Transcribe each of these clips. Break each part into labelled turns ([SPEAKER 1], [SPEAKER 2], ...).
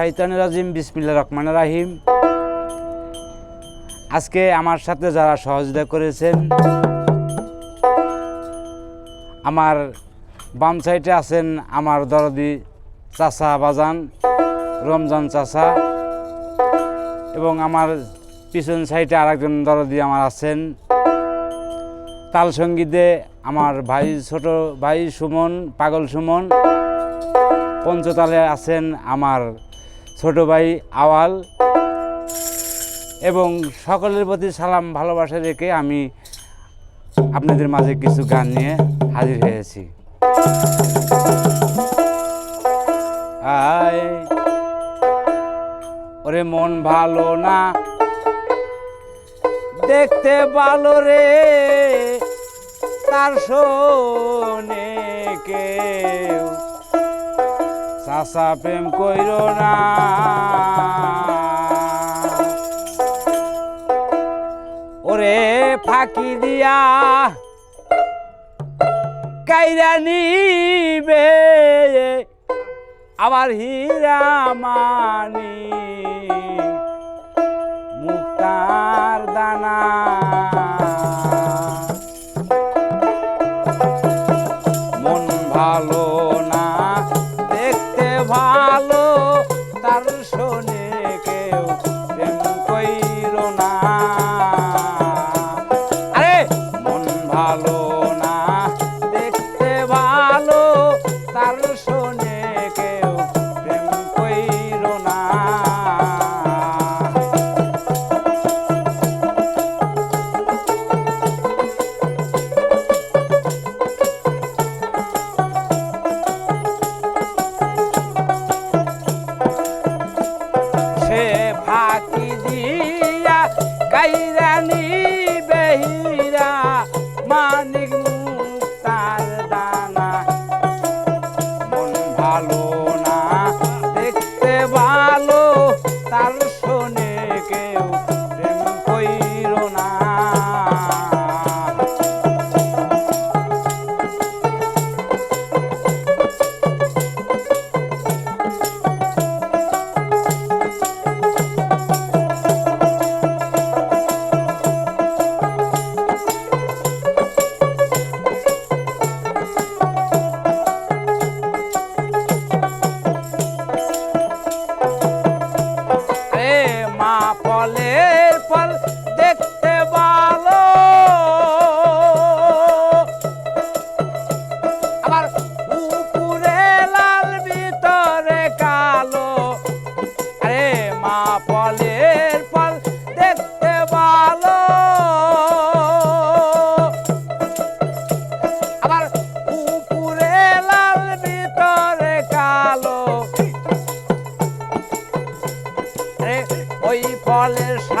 [SPEAKER 1] শাহিতান রাজিম বিসমিল্লা রহমান রাহিম। আজকে আমার সাথে যারা সহযোগিতা করেছেন, আমার বাম সাইডে আছেন আমার দরদি চাচা বাজান, রমজান চাচা, এবং আমার পিছন সাইডে আরেকজন দরদি আমার আছেন। তাল সঙ্গীতে আমার ভাই, ছোট ভাই সুমন, পাগল সুমন, পঞ্চতালে আছেন আমার ছোট ভাই আওয়াল এবং সকলের প্রতি সালাম, ভালোবাসা রেখে আমি আপনাদের মাঝে কিছু গান নিয়ে হাজির হয়েছি। আয়, ওরে মন ভালো না। দেখতে ভালো রে, তার শোনে কেউ। চাষা প্রেম কইর না। ওরে ফাঁকি দিয়া কাইরা নিবে আবার হীরা মানি। মুক্তার দানা মুক্তার দানা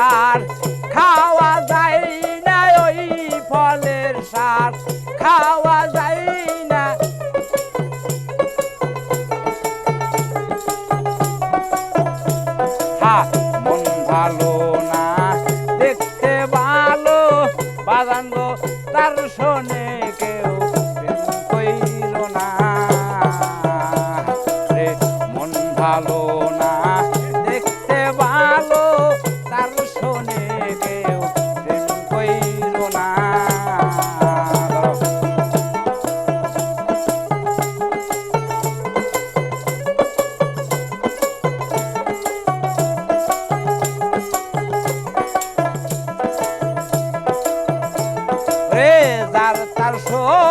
[SPEAKER 1] সার। খাওয়া যায় না ওই ফলের সার। খাওয়া যায় না। মন ভালো না, দেখতে ভালো। বাজান গো, তার শোনে কেউ কইল না। রে, মন ভালো সো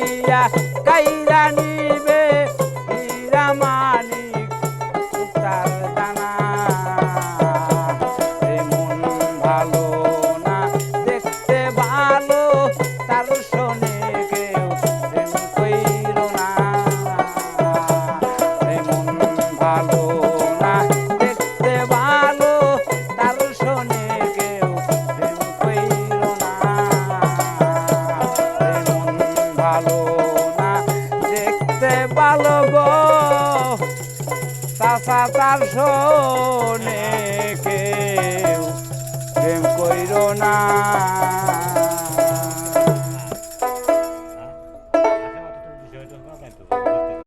[SPEAKER 1] কাইয়া কাইয়া শোনে কেউ প্রেম কইর না।